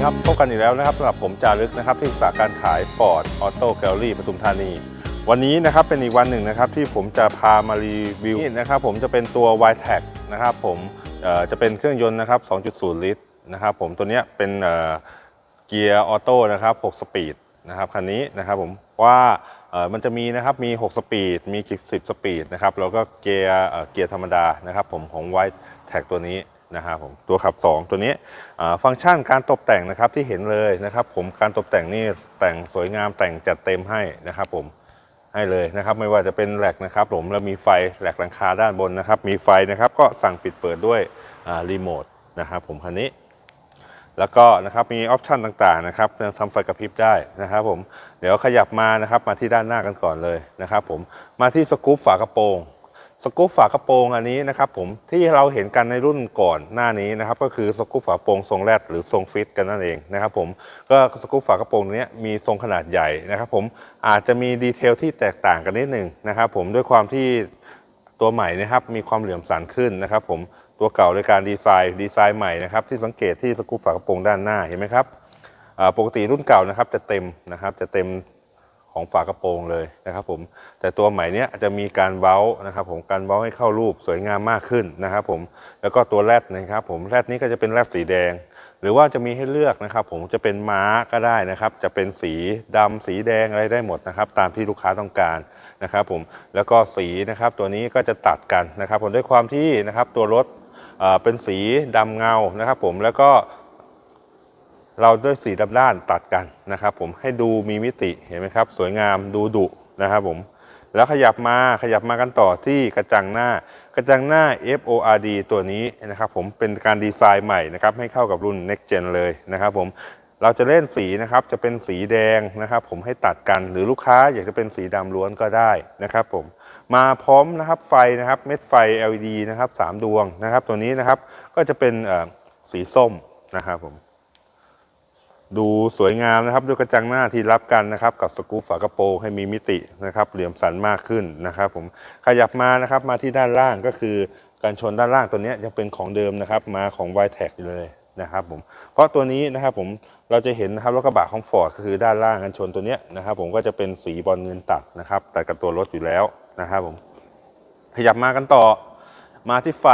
ดีครับพบกันอีกแล้วนะครับสำหรับผมจารึกนะครับที่ปรึกษาการขายฟอร์ดออโต้แกลลี่ปทุมธานี วันนี้นะครับเป็นอีกวันหนึ่งนะครับที่ผมจะพามารีวิวนี่นะครับผมจะเป็นตัว y t e c นะครับผมจะเป็นเครื่องยนต์นะครับ 2.0 ลิตรนะครับผมตัวนี้เป็นเกียร์ออโต้นะครับ 6 สปีดนะครับคันนี้นะครับผมว่ามันจะมีนะครับมี 6 สปีด มี 10 สปีดนะครับแล้วก็เกียร์เกียร์ธรรมดานะครับผมของ y t e c ตัวนี้ นะครับผมตัวขับ 2 ตัวนี้ฟังก์ชันการตกแต่งนะครับที่เห็นเลยนะครับ ผมการตกแต่งนี่แต่งสวยงามแต่งจัดเต็มให้นะครับ ผมให้เลยนะครับ ไม่ว่าจะเป็นแหลกนะครับ ผมแล้วมีไฟแหลกหลังคาด้านบนนะครับ มีไฟนะครับ ก็สั่งปิดเปิดด้วยรีโมทนะครับผมคันนี้แล้วก็นะครับมีออปชันต่างๆนะครับทำไฟกระพริบได้นะครับผมเดี๋ยวขยับมานะครับมาที่ด้านหน้ากันก่อนเลยนะครับ ผมมาที่สกู๊ปฝากระโปรง สกู๊ปฝากระโปรงอันนี้นะครับผมที่เราเห็นกันในรุ่นก่อนหน้านี้นะครับก็คือสกู๊ปฝากระโปรงทรงแรดหรือทรงฟิตกันนั่นเองนะครับผมก็สกู๊ปฝากระโปรงตัวนี้มีทรงขนาดใหญ่นะครับผมอาจจะมีดีเทลที่แตกต่างกันนิดหนึ่งนะครับผมด้วยความที่ตัวใหม่นะครับมีความเหลื่อมสันขึ้นนะครับผมตัวเก่าโดยการดีไซน์ดีไซน์ใหม่นะครับที่สังเกตที่สกู๊ปฝากระโปรงด้านหน้าเห็นไหมครับปกติรุ่นเก่านะครับจะเต็มนะครับจะเต็ม ของฝากระโปรงเลยนะครับผมแต่ตัวใหม่เนี้ยจะมีการเว้านะครับผมการเว้าให้เข้ารูปสวยงามมากขึ้นนะครับผมแล้วก็ตัวแรดนะครับผมแรดนี้ก็จะเป็นแรดสีแดง หรือว่าจะมีให้เลือกนะครับ ผมจะเป็นม้าก็ได้นะครับ จะเป็นสีดำสีแดงอะไรได้หมดนะครับ ตามที่ลูกค้าต้องการนะครับผมแล้วก็สีนะครับตัวนี้ก็จะตัดกันนะครับ ผมด้วยความที่นะครับตัวรถเอ่อเป็นสีดำเงานะครับ ผมแล้วก็ เราด้วยสีดำด้านตัดกันนะครับ ผมให้ดูมีมิติเห็นไหมครับ สวยงามดูดุนะครับผมแล้วขยับมาขยับมากันต่อที่กระจังหน้า กระจังหน้า FORD ตัวนี้นะครับผมเป็นการดีไซน์ใหม่นะครับให้เข้ากับรุ่น Next Gen เลยนะครับผมเราจะเล่นสีนะครับจะเป็นสีแดงนะครับผมให้ตัดกันหรือลูกค้าอยากจะเป็นสีดำล้วนก็ได้นะครับผมมาพร้อมนะครับไฟนะครับเม็ดไฟ LED นะครับสามดวงนะครับ ตัวนี้นะครับก็จะเป็นสีส้มนะครับผม ดูสวยงามนะครับด้วยกระจังหน้าที่รับกันนะครับ กับสกู๊ปฝากระโปรงให้มีมิตินะครับ เหลี่ยมสันมากขึ้นนะครับ ผมขยับมานะครับมาที่ด้านล่างก็คือการชนด้านล่างตัวนี้ยังเป็นของเดิมนะครับมาของ y t e c เลยนะครับผมเพราะตัวนี้นะครับผมเราจะเห็นนะครับรถกระบะของ Ford ก็คือด้านล่างกันชนตัวนี้นะครับ ผมก็จะเป็นสีบอลเงินตัดนะครับ แต่กับตัวรถอยู่แล้วนะครับผมขยับมากันต่อ มาที่ไฟ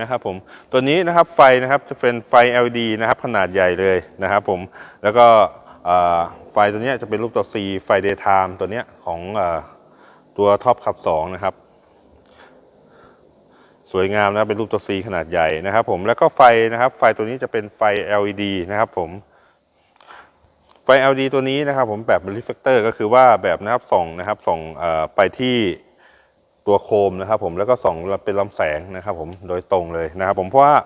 นะครับผมตัวนี้นะครับไฟนะครับจะเป็นไฟ LED นะครับขนาดใหญ่เลยนะครับผมแล้วก็ไฟตัวเนี้ยจะเป็นรูปตัว C ไฟ daytime ตัวเนี้ยของอตัวท็อปขับ2นะครับสวยงามนะเป็นรูปตัว C ขนาดใหญ่นะครับผมแล้วก็ไฟนะครับไฟตัวนี้จะเป็นไฟ LED นะครับผมไฟ LED ตัวนี้นะครับผมแบบ reflector ก็คือว่าแบบนะครับส่องนะครับส่องไปที่ ตัวโคมนะครับผมแล้วก็ส่องเป็นลำแสงนะครับผมโดยตรงเลยนะครับผมเพราะว่า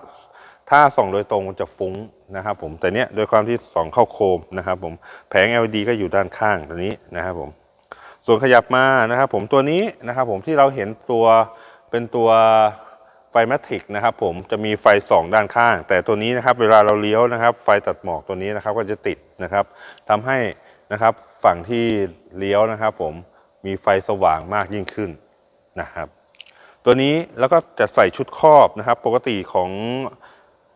ถ้าส่องโดยตรงมันจะฟุ้งนะครับผมแต่เนี้ยโดยความที่ส่องเข้าโคมนะครับผมแผง LED ก็อยู่ด้านข้างตัวนี้นะครับผมส่วนขยับมานะครับผมตัวนี้นะครับผมที่เราเห็นตัวเป็นตัวไฟแมทริกนะครับผมจะมีไฟสองด้านข้าง แต่ตัวนี้นะครับเวลาเราเลี้ยวนะครับ ไฟตัดหมอกตัวนี้นะครับก็จะติดนะครับทำให้นะครับฝั่งที่เลี้ยวนะครับผมมีไฟสว่างมากยิ่งขึ้น นะครับ ตัวนี้แล้วก็จะใส่ชุดครอบนะครับ ปกติของ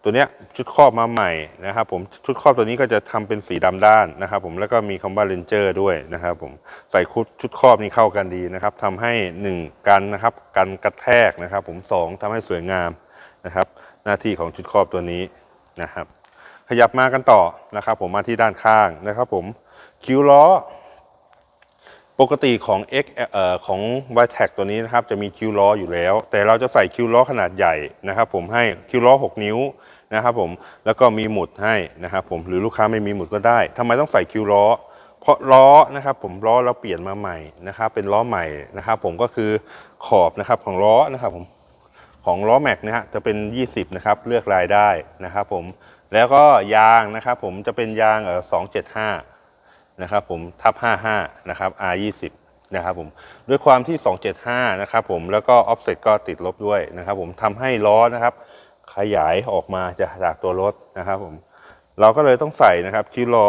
ตัวเนี้ยชุดครอบมาใหม่นะครับ ผมชุดครอบตัวนี้ก็จะทำเป็นสีดำด้านนะครับ ผมแล้วก็มีคำว่าเลนเจอร์ด้วยนะครับ ผมใส่ชุดชุดครอบนี้เข้ากันดีนะครับทำให้หนึ่งกันนะครับกันกระแทกนะครับ ผมสองทำให้สวยงามนะครับ หน้าที่ของชุดครอบตัวนี้นะครับ ขยับมากันต่อนะครับ ผมมาที่ด้านข้างนะครับ ผมคิ้วล้อ ปกติของ X เอ่อของ y t e c ตัวนี้นะครับจะมีคิวล้ออยู่แล้ว แต่เราจะใส่คิวล้อขนาดใหญ่นะครับ ผมให้คิวล้อ 6 นิ้วนะครับผมแล้วก็มีหมุดให้นะครับผมหรือลูกค้าไม่มีหมุดก็ได้ทำไมต้องใส่คิวล้อ เพราะล้อนะครับผมล้อเราเปลี่ยนมาใหม่นะครับเป็นล้อใหม่นะครับผมก็คือขอบนะครับของล้อนะครับผมของล้อแม็กนะฮะจะเป็น 20 นะครับ เลือกรายได้นะครับผมแล้วก็ยางนะครับผมจะเป็นยางเอ่อ275 นะครับผมทับ55นะครับ R20 นะครับผมด้วยความที่ 275นะครับผมแล้วก็ offset ก็ติดลบด้วยนะครับผมทำให้ล้อนะครับ ขยายออกมาจากตัวรถนะครับผมเราก็เลยต้องใส่นะครับคิ้วล้อ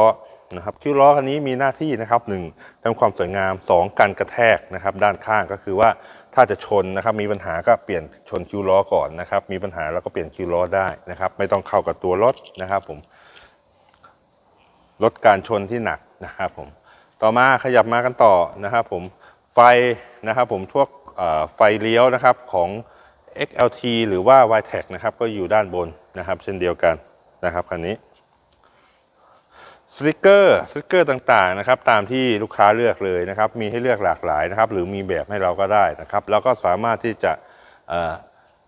นะครับคิ้วล้อคันนี้มีหน้าที่นะครับหนึ่งทำความสวยงาม 2กันกระแทกนะครับด้านข้างก็คือว่าถ้าจะชนนะครับมีปัญหาก็เปลี่ยนชนคิ้วล้อก่อนนะครับมีปัญหาแล้วก็เปลี่ยนคิ้วล้อได้นะครับไม่ต้องเข้ากับตัวรถนะครับผม ลดการชนที่หนักนะครับผมต่อมาขยับมากันต่อนะครับผมไฟนะครับผมพวกเอ่อไฟเลี้ยวนะครับของ XLT หรือว่า y t e c นะครับก็อยู่ด้านบนนะครับ เช่นเดียวกันนะครับคันนี้สติกเกอร์สติกเกอร์ต่างๆนะครับตามที่ลูกค้าเลือกเลยนะครับ มีให้เลือกหลากหลายนะครับ หรือมีแบบให้เราก็ได้นะครับ แล้วก็สามารถที่จะ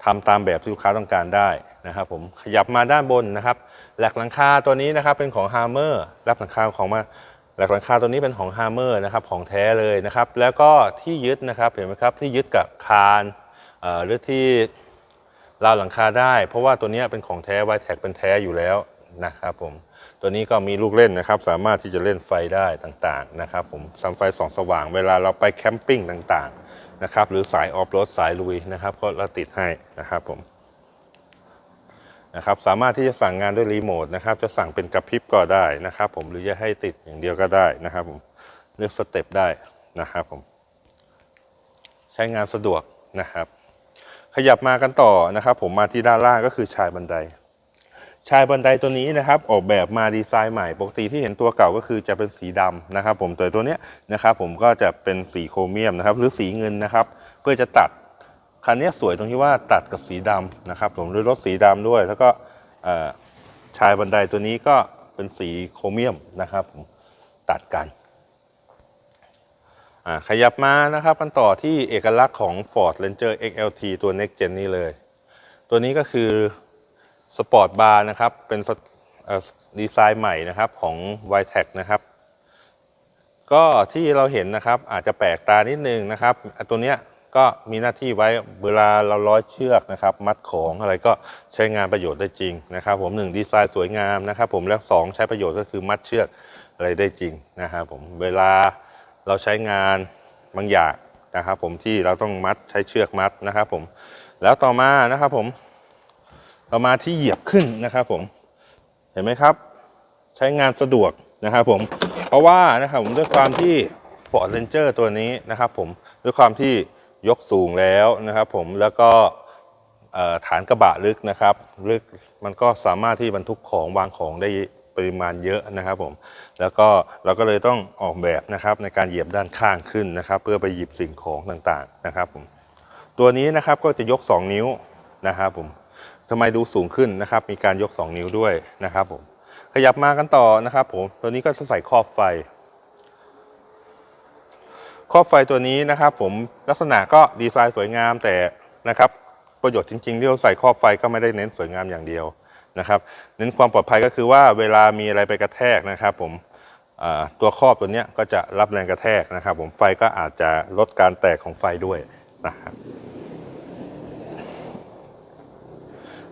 ทำตามแบบที่ลูกค้าต้องการได้นะครับ ผมขยับมาด้านบนนะครับ แหลกหลังคาตัวนี้นะครับเป็นของ Hammer แหลกหลังคาของมาแหลกหลังคาตัวนี้เป็นของ Hammer นะครับของแท้เลยนะครับ แล้วก็ที่ยึดนะครับเห็นไหมครับที่ยึดกับคานเออหรือที่ราวหลังคาได้ เพราะว่าตัวนี้เป็นของแท้ไวแท็กเป็นแท้อยู่แล้วนะครับผมตัวนี้ก็มีลูกเล่นนะครับ สามารถที่จะเล่นไฟได้ต่างๆนะครับผมทำไฟสองสว่างเวลาเราไปแคมปิ้งต่างๆนะครับหรือสายออฟโรดสายลุยนะครับก็เราติดให้นะครับผม นะครับสามารถที่จะสั่งงานด้วยรีโมทนะครับ จะสั่งเป็นกระพริบก็ได้นะครับ ผมหรือจะให้ติดอย่างเดียวก็ได้นะครับ ผมเลือกสเต็ปได้นะครับผมใช้งานสะดวกนะครับ ขยับมากันต่อนะครับ ผมมาที่ด้านล่างก็คือชายบันได ชายบันไดตัวนี้นะครับ ออกแบบมาดีไซน์ใหม่ปกติที่เห็นตัวเก่าก็คือจะเป็นสีดำนะครับ ผมแต่ตัวเนี้ยนะครับ ผมก็จะเป็นสีโครเมียมนะครับ หรือสีเงินนะครับ เพื่อจะตัด คันนี้สวยตรงที่ว่าตัดกับสีดำนะครับผมด้วยรถสีดำด้วย แล้วก็ชายบันไดตัวนี้ก็เป็นสีโครเมียมนะครับผมตัดกันขยับมานะครับกันต่อที่เอกลักษณ์ของ Ford Ranger XLT ตัว Next Gen นี้เลย ตัวนี้ก็คือสปอร์ตบาร์นะครับ เป็นดีไซน์ใหม่นะครับของ y t e c นะครับ ก็ที่เราเห็นนะครับอาจจะแปลกตานิดนึงนะครับ ตัวเนี้ย ก็มีหน้าที่ไว้เวลาเราร้อยเชือกนะครับ มัดของอะไรก็ใช้งานประโยชน์ได้จริงนะครับ ผมหนึ่งดีไซน์สวยงามนะครับ ผมแล้วสองใช้ประโยชน์ก็คือมัดเชือกอะไรได้จริงนะครับผมเวลาเราใช้งานบางอย่างนะครับ ผมที่เราต้องมัดใช้เชือกมัดนะครับ ผมแล้วต่อมานะครับ ผมต่อมาที่เหยียบขึ้นนะครับ ผมเห็นไหมครับ ใช้งานสะดวกนะครับผมเพราะว่านะครับผมด้วยความที่ Ford Ranger ตัวนี้นะครับ ผมด้วยความที่ ยกสูงแล้วนะครับผมแล้วก็ฐานกระบะลึกนะครับลึกมันก็สามารถที่บรรทุกของวางของได้ปริมาณเยอะนะครับผมแล้วก็เราก็เลยต้องออกแบบนะครับในการเหยียบด้านข้างขึ้นนะครับ เพื่อไปหยิบสิ่งของต่างๆนะครับผมตัวนี้นะครับก็จะยก 2 นิ้วนะครับผมทำไมดูสูงขึ้นนะครับ มีการยก 2 นิ้วด้วยนะครับผมขยับมากันต่อนะครับผมตัวนี้ก็จะใส่ครอบไฟ ครอบไฟตัวนี้นะครับ ผมลักษณะก็ดีไซน์สวยงามแต่นะครับ ประโยชน์จริงๆที่เราใส่ครอบไฟก็ไม่ได้เน้นสวยงามอย่างเดียวนะครับ เน้นความปลอดภัยก็คือว่าเวลามีอะไรไปกระแทกนะครับ ผมตัวครอบตัวนี้ก็จะรับแรงกระแทกนะครับ ผมไฟก็อาจจะลดการแตกของไฟด้วยนะครับ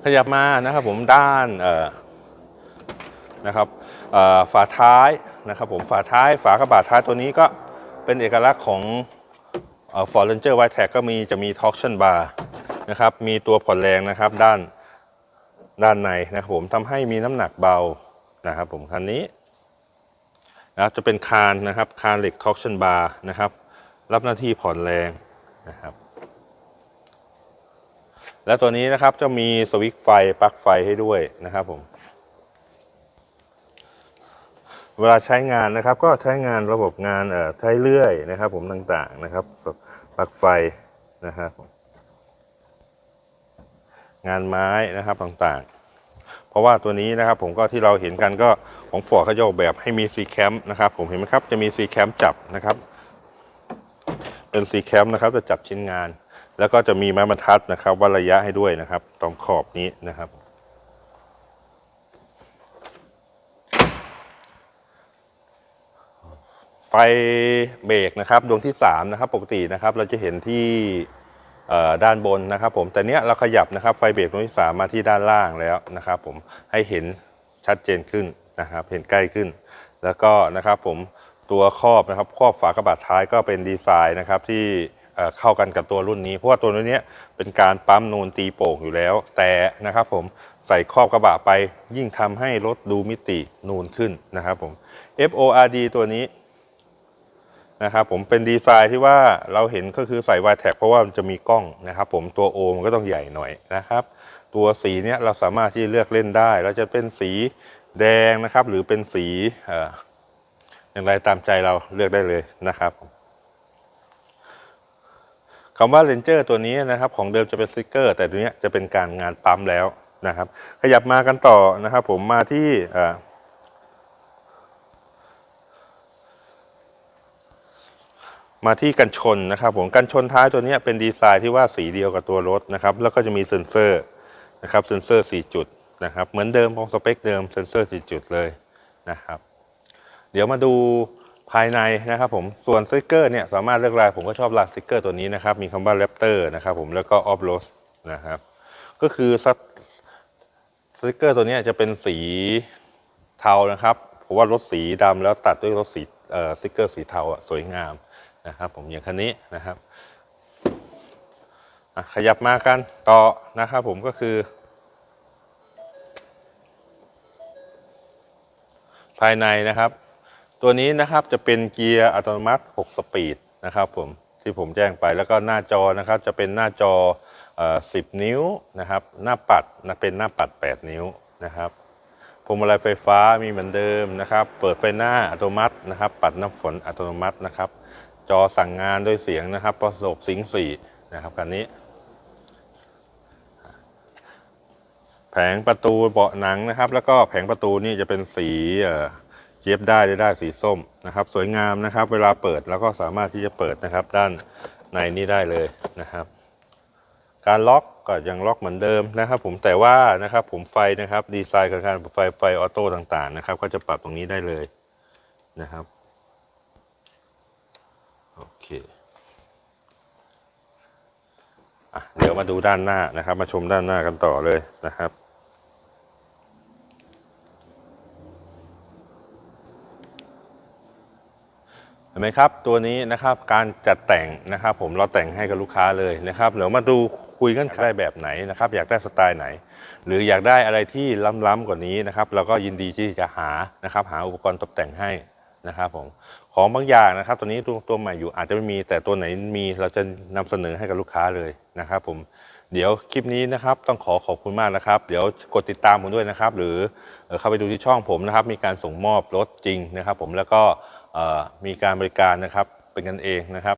ขยับมานะครับผมด้านนะครับฝาท้ายนะครับ ผมฝาท้ายฝากระบะท้ายตัวนี้ก็ เป็นเอกลักษณ์ของเอ่อ Ford Ranger White Tag ก็มีจะมี torsion bar นะครับมีตัวผ่อนแรงนะครับด้านด้านในนะครับผมทำให้มีน้ำหนักเบานะครับผมคันนี้นะครับจะเป็นคานนะครับคานเหล็ก torsion bar นะครับรับหน้าที่ผ่อนแรงนะครับและตัวนี้นะครับจะมีสวิตช์ไฟปลั๊กไฟให้ด้วยนะครับผม เวลาใช้งานนะครับ ก็ใช้งานระบบงานเอ่อใช้เลื่อยนะครับ ผมต่างๆนะครับปลั๊กไฟนะครับงานไม้นะครับต่างๆ เพราะว่าตัวนี้นะครับผมก็ที่เราเห็นกันก็ของฟอร์ดเขาจะออกแบบให้มีซีแคมนะครับ ผมเห็นไหมครับจะมีซีแคมจับนะครับ เป็นซีแคมนะครับจะจับชิ้นงาน แล้วก็จะมีไม้บรรทัดนะครับวัดระยะให้ด้วยนะครับตรงขอบนี้นะครับ ไฟเบรกนะครับดวงที่3นะครับปกตินะครับเราจะเห็นที่ด้านบนนะครับผมแต่เนี้ยเราขยับนะครับไฟเบรกดวงที่3มาที่ด้านล่างแล้วนะครับผมให้เห็นชัดเจนขึ้นนะครับเห็นใกล้ขึ้น แล้วก็นะครับผมตัวครอบนะครับครอบฝากระบะท้ายก็เป็นดีไซน์นะครับที่เข้ากันกับตัวรุ่นนี้ เพราะว่าตัวรุ่นนี้เป็นการปั๊มนูนตีโป่งอยู่แล้ว แต่นะครับผมใส่ครอบกระบะไปยิ่งทำให้รถดูมิตินูนขึ้นนะครับผม FORD ตัวนี้ นะครับผมเป็นดีไซน์ที่ว่าเราเห็นก็คือใส่วายแท็กเพราะว่ามันจะมีกล้องนะครับผมตัวโอมันก็ต้องใหญ่หน่อยนะครับ ตัวสีเนี้ยเราสามารถที่เลือกเล่นได้เราจะเป็นสีแดงนะครับ หรือเป็นสีอย่างไรตามใจเราเลือกได้เลยนะครับคำว่า Ranger ตัวนี้นะครับ ของเดิมจะเป็นสติกเกอร์ แต่ตัวเนี้ยจะเป็นการงานปั๊มแล้วนะครับ ขยับมากันต่อนะครับ ผมมาที่เอ่อ มาที่กันชนนะครับผมกันชนท้ายตัวนี้เป็นดีไซน์ที่ว่าสีเดียวกับตัวรถนะครับแล้วก็จะมีเซ็นเซอร์นะครับเซ็นเซอร์ 4 จุดนะครับเหมือนเดิมของสเปคเดิมเซ็นเซอร์ 4 จุดเลยนะครับ เดี๋ยวมาดูภายในนะครับผมส่วนสติกเกอร์เนี่ยสามารถเลือกลายผมก็ชอบลายสติกเกอร์ตัวนี้นะครับมีคำว่า Raptor นะครับผมแล้วก็ Off Road นะครับก็คือสติกเกอร์ตัวนี้จะเป็นสีเทานะครับผมว่ารถสีดำแล้วตัดด้วยรถสีสติกเกอร์สีเทาอะสวยงาม นะครับ ผมอย่างคันนี้นะครับขยับมากันต่อนะครับผมก็คือ ภายในนะครับ ตัวนี้นะครับจะเป็นเกียร์อัตโนมัติ 6 สปีดนะครับผมที่ผมแจ้งไปแล้วก็หน้าจอนะครับ จะเป็นหน้าจอเอ่อ10 นิ้วนะครับ หน้าปัดนะเป็นหน้าปัด 8 นิ้วนะครับพวงมาลัยไฟฟ้ามีเหมือนเดิมนะครับ เปิดไฟหน้าอัตโนมัตินะครับ ปัดน้ำฝนอัตโนมัตินะครับ จอสั่งงานด้วยเสียงนะครับ ประสบสิงสี่นะครับคันนี้ แผงประตูเบาะหนังนะครับ แล้วก็แผงประตูนี่จะเป็นสีเย็บได้ได้สีส้มนะครับ สวยงามนะครับ เวลาเปิดแล้วก็สามารถที่จะเปิดนะครับ ด้านในนี้ได้เลยนะครับ การล็อกก็ยังล็อกเหมือนเดิมนะครับ ผมแต่ว่านะครับผมไฟนะครับ ดีไซน์กับการไฟไฟออโต้ต่างๆนะครับ ก็จะปรับตรงนี้ได้เลยนะครับ เคเดี๋ยวมาดูด้านหน้านะครับ มาชมด้านหน้ากันต่อเลยนะครับ เห็นไหมครับตัวนี้นะครับการจัดแต่งนะครับผมเราแต่งให้กับลูกค้าเลยนะครับเดี๋ยวมาดูคุยกันได้แบบไหนนะครับ อยากได้สไตล์ไหน หรืออยากได้อะไรที่ล้ำๆกว่านี้นะครับ เราก็ยินดีที่จะหานะครับ หาอุปกรณ์ตกแต่งให้นะครับผม ของบางอย่างนะครับตัวนี้ตัวตัวใหม่อยู่อาจจะไม่มีแต่ตัวไหนมีเราจะนำเสนอให้กับลูกค้าเลยนะครับ ผมเดี๋ยวคลิปนี้นะครับต้องขอขอบคุณมากนะครับ เดี๋ยวกดติดตามผมด้วยนะครับ หรือเข้าไปดูที่ช่องผมนะครับ มีการส่งมอบรถจริงนะครับ ผมแล้วก็มีการบริการนะครับเป็นกันเองนะครับ